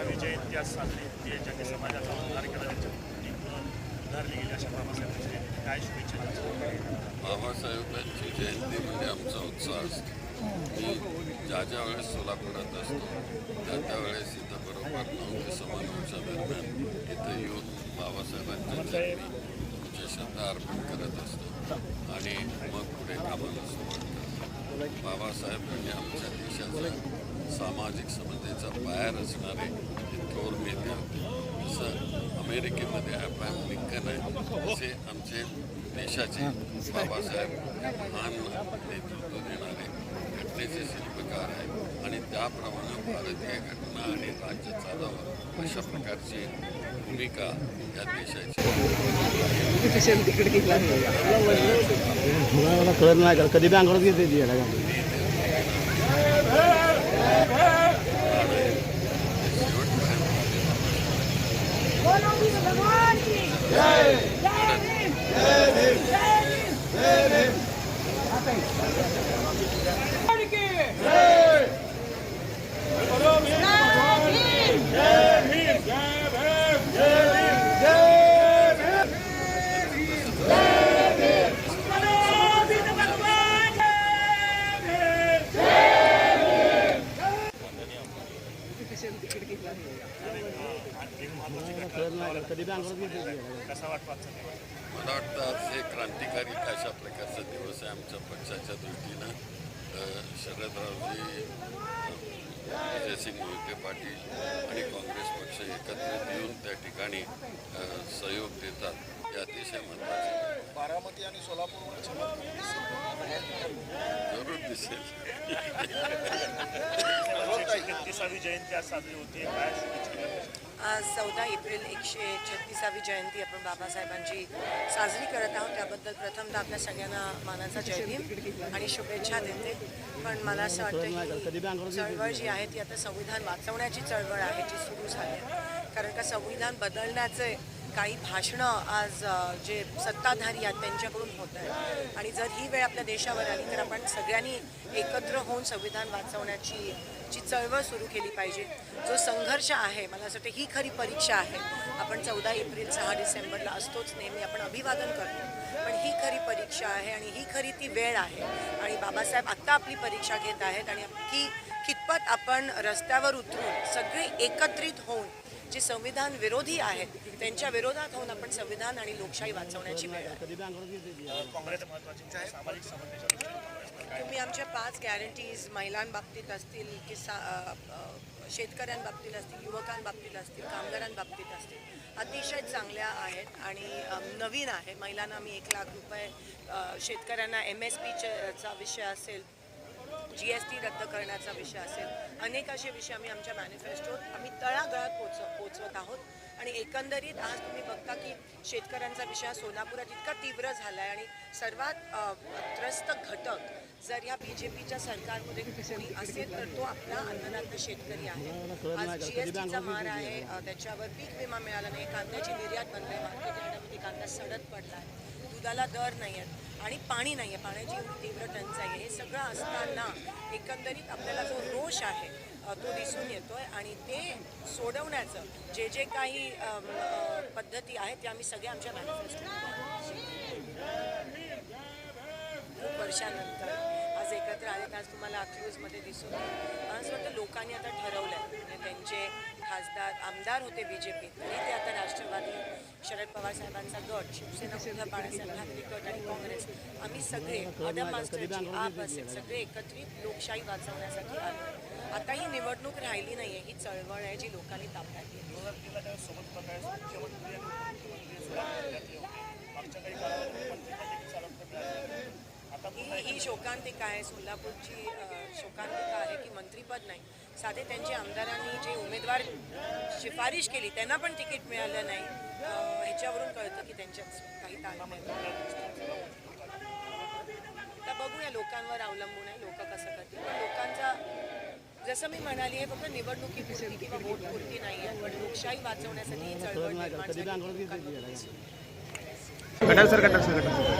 छत्तीसावी जयंती आज साजरी होती ज्यांनी समाजाचा उद्धार केला त्यांच्या उधारली गेली अशा बाबासाहेबांची. जयंती काय शुभेच्छा बाबासाहेबांची जयंती म्हणजे आमचा उत्साह असतो. मी ज्या ज्या वेळेस सोलापुरात असतो त्या त्यावेळेस इथं बरोबर नऊ ते सव्वा नऊच्या दरम्यान इथं येऊन बाबासाहेबांच्या तुमच्या श्रद्धा अर्पण करत असतो आणि मग पुढे कामाला सुरुवात करतो. बाबासाहेब म्हणजे आमच्या देशाचा सामाजिक समतेचा पाया रचणारे हे थोर नेते होते जसं अमेरिकेमध्ये अब्राहम लिंकन आहे तसे आमचे देशाचे बाबासाहेब महान नेतृत्व देणारे घटनेचे शिल्पकार आहेत आणि त्याप्रमाणे भारतीय घटना आणि राज्य चालावं अशा प्रकारची भूमिका या देशाची. कळत नाही का कधी बँक घेते Buon avviso davanti! कसा वाटतो मला वाटतं आज हे क्रांतिकारी अशा प्रकारचा दिवस आहे आमच्या पक्षाच्या दृष्टीनं. शरद शरदरावजी विजयसिंग मोहिते पाटील आणि काँग्रेस पक्ष एकत्रित येऊन त्या ठिकाणी सहयोग देतात. हे अतिशय महत्त्वाचे बारामती आणि सोलापूरवर जरूर दिसेल छत्तीसावी जयंती आज साजरी होती. काय? आज चौदा एप्रिल एकशे छत्तीसावी जयंती आपण बाबासाहेबांची साजरी करत आहोत. त्याबद्दल प्रथमतः आपल्या सगळ्यांना मानाचा जय भीम आणि शुभेच्छा देते. पण मला असं वाटतं ही चळवळ जी आहे ती आता संविधान वाचवण्याची चळवळ आहे जी सुरू झाली आहे. कारण का संविधान बदलण्याचे काही भाषणं आज जे सत्ताधारी आहेत त्यांच्याकडून होत आहेत. आणि जर ही वेळ आपल्या देशावर आली तर आपण सगळ्यांनी एकत्र होऊन संविधान वाचवण्याची जी चळवळ सुरू केली पाहिजे. जो संघर्ष आहे मला असं वाटतं ही खरी परीक्षा आहे. आपण चौदा एप्रिल सहा डिसेंबरला असतोच नेहमी आपण अभिवादन करतो. पण ही खरी परीक्षा आहे आणि ही खरी ती वेळ आहे. आणि बाबासाहेब आत्ता आपली परीक्षा घेत आहेत आणि की कितपत आपण रस्त्यावर उतरून सगळे एकत्रित होऊन जे संविधान विरोधी आहेत त्यांच्या विरोधात होऊन आपण संविधान आणि लोकशाही वाचवण्याची वेळ आहे. आमच्या पाच गॅरंटीज महिलांबाबतीत असतील की सा शेतकऱ्यांबाबतीत असतील युवकांबाबतीत असतील कामगारांबाबतीत असतील अतिशय चांगल्या आहेत आणि नवीन आहे. महिलांना आम्ही एक लाख रुपये शेतकऱ्यांना एम एस पीचा विषय असेल जी एस टी रद्द करण्याचा विषय असेल अनेक असे विषय आम्ही आमच्या मॅनिफेस्टोत आम्ही तळागळात पोच पोचवत आहोत. आणि एकंदरीत आज तुम्ही बघता की शेतकऱ्यांचा विषय सोलापुरात इतका तीव्र झाला आहे आणि सर्वात त्रस्त घटक जर या बी जे पीच्या सरकारमध्ये कोणी असेल तर तो आपला अन्नदाता शेतकरी आहे. आज जी एस टीचा मार आहे त्याच्यावर पीक विमा मिळाला नाही कांद्याची निर्यात बंद आहे मार्केट यार्डामध्ये कांदा सडत पडला आहे दुधाला दर नाही आहेत आणि पाणी नाही आहे पाण्याची एवढी तीव्र टंचाई आहे. हे सगळं असताना एकंदरीत आपल्याला जो रोष आहे तो दिसून येतो आहे आणि ते सोडवण्याचं जे जे काही पद्धती आहेत त्या आम्ही सगळ्या आमच्या मॅनिफेस्टो खूप वर्षानंतर आज एकत्र आले आज तुम्हाला अकलूजमध्ये दिसून मला असं वाटतं लोकांनी आता ठरवलं आहे म्हणजे त्यांचे खासदार आमदार होते बी जे पी आणि ते आता राष्ट्रवादी शरद पवार साहेबांचा गट शिवसेना सुद्धा बाळासाहेब ठाकरे गट आणि काँग्रेस. आम्ही सगळे अदम मास्टरची आप असेल सगळे एकत्रित लोकशाही वाचवण्यासाठी आलो. आता ही निवडणूक राहिली नाही आहे ही चळवळ आहे जी लोकांनी ताब्यात घेतली. ही ही शोकांतिका आहे सोलापूरची शोकांतिका आहे की मंत्रीपद नाही. साधे त्यांच्या आमदारांनी जे उमेदवार शिफारिश केली त्यांना पण तिकीट मिळालं नाही. ह्याच्यावरून कळतं की त्यांच्यात काही ताळमेळ तर बघूया लोकांवर अवलंबून आहे लोक कसं करतील. पण लोकांचा जसं मी म्हणाली आहे फक्त निवडणुकीपुरती किंवा वोटपुरती नाही आहे पण लोकशाही वाचवण्यासाठी ही चळवळ निर्माण झाली.